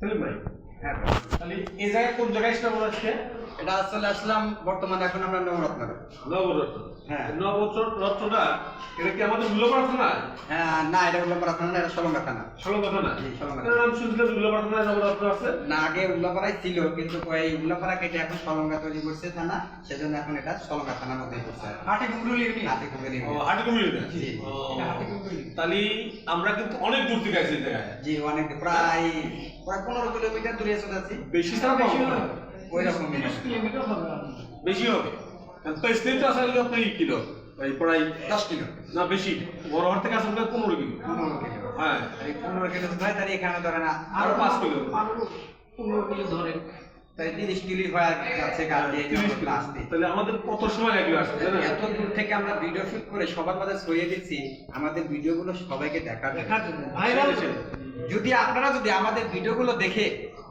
ভাই হ্যাঁ তাহলে এই জায়গায় কোন জায়গায় স্থাপন আছে? এটা আসলে আসলাম বর্তমানে এখন আমরা নবরত্ন নবরত্ন। হ্যাঁ। নবরত্নটা এটা কি আমাদের হ্যাঁ না এটা উল্লাপাড়া থানা না এটা সলঙ্গা থানা সরল কথা না জি, সরল কথা। এটার নাম শুনছিলাম মূল্যবান থানায় নবরত্ন আছে? না আগে উল্লাপাড়ায় ছিল কিন্তু ওই উল্লাপাড়া কেটে এখন সলঙ্গা তৈরি করছে থানা সেজন্য এখন এটা সলঙ্গা থানার মধ্যে করছে হাটে কুমড়ি ও, হাটি জি। তাহলে আমরা কিন্তু অনেক দূর থেকে আসি জায়গায়। জি অনেক প্রায় প্রায় পনেরো কিলোমিটার দূরে চলে যাচ্ছি বেশি ছাড়া বেশি। ওই রকম বেশি হবে। তো স্টেট আসলে আপনার এই কিলো এই প্রায় দশ কিলো। না বেশি। বড় হাট থেকে আসলে পনেরো কিলো। পনেরো কিলো। হ্যাঁ। এই পনেরো কিলো ধরে তাহলে এখানে ধরে না আরও পাঁচ কিলো। পনেরো কিলো ধরে তিরিশ কিলো হয়ে যাচ্ছে। আসতে তাহলে আমাদের কত সময় লাগল আসতে এত দূর থেকে আমরা ভিডিও শুট করে সবার মাঝে ছড়িয়ে দিচ্ছি আমাদের ভিডিওগুলো সবাইকে দেখার জন্য। দেখার জন্য ভাইরাল যদি আপনারা যদি আমাদের ভিডিও গুলো দেখে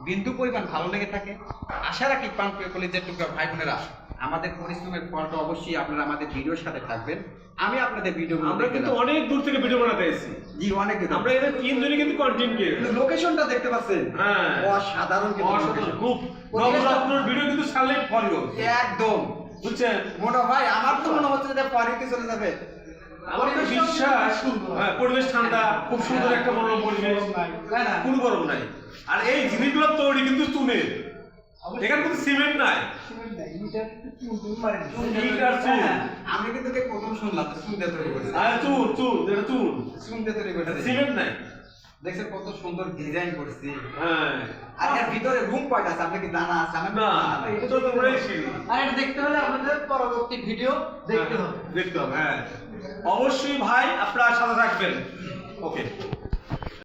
বিন্দু পরিমাণ ভালো লেগে থাকে আশা রাখি পান কলেজের টুকরা ভাই বোনেরা আমাদের পরিশ্রমের ফলটা অবশ্যই আপনারা আমাদের ভিডিওর সাথে থাকবেন। আমি আপনাদের ভিডিও আমরা কিন্তু অনেক দূর থেকে ভিডিও বানাতে এসেছি। জি অনেক দূর। আমরা এদের তিনজনই কিন্তু কন্টেন্ট ক্রিয়েটর লোকেশনটা দেখতে পাচ্ছেন? হ্যাঁ। অসাধারণ কিন্তু অসাধারণ খুব নবরত্নর ভিডিও কিন্তু সালে ফলো একদম। বুঝছেন? মোটা ভাই আমার তো মনে হচ্ছে যে পানিতে চলে যাবে। আমার তো বিশ্বাস হ্যাঁ পরিবেশ ঠান্ডা খুব সুন্দর একটা মনোরম পরিবেশ? কোনো গরম নাই। আর এই জিনিসগুলো তৈরি কিন্তু চুনের এখানে কিন্তু সিমেন্ট নাই। সিমেন্ট নাই মিটার চুন টুন মারে ইট চুন। হ্যাঁ, আমি কিন্তু কে প্রথম শুনলাম যে শুনতে তৈরি করেছে। আর চুন চুন এটা চুন। শুনতে তৈরি করেছে। সিমেন্ট নাই। দেখছেন কত সুন্দর ডিজাইন করছে। হ্যাঁ। আর এর ভিতরে রুম কয়টা আছে আপনার কি জানা আছে? আমার না এটা তো তোমরাই শিখি আর এটা দেখতে হলে আপনাদের পরবর্তী ভিডিও দেখতে হবে। দেখতে হবে হ্যাঁ। অবশ্যই ভাই আপনারা সাথে থাকবেন। ওকে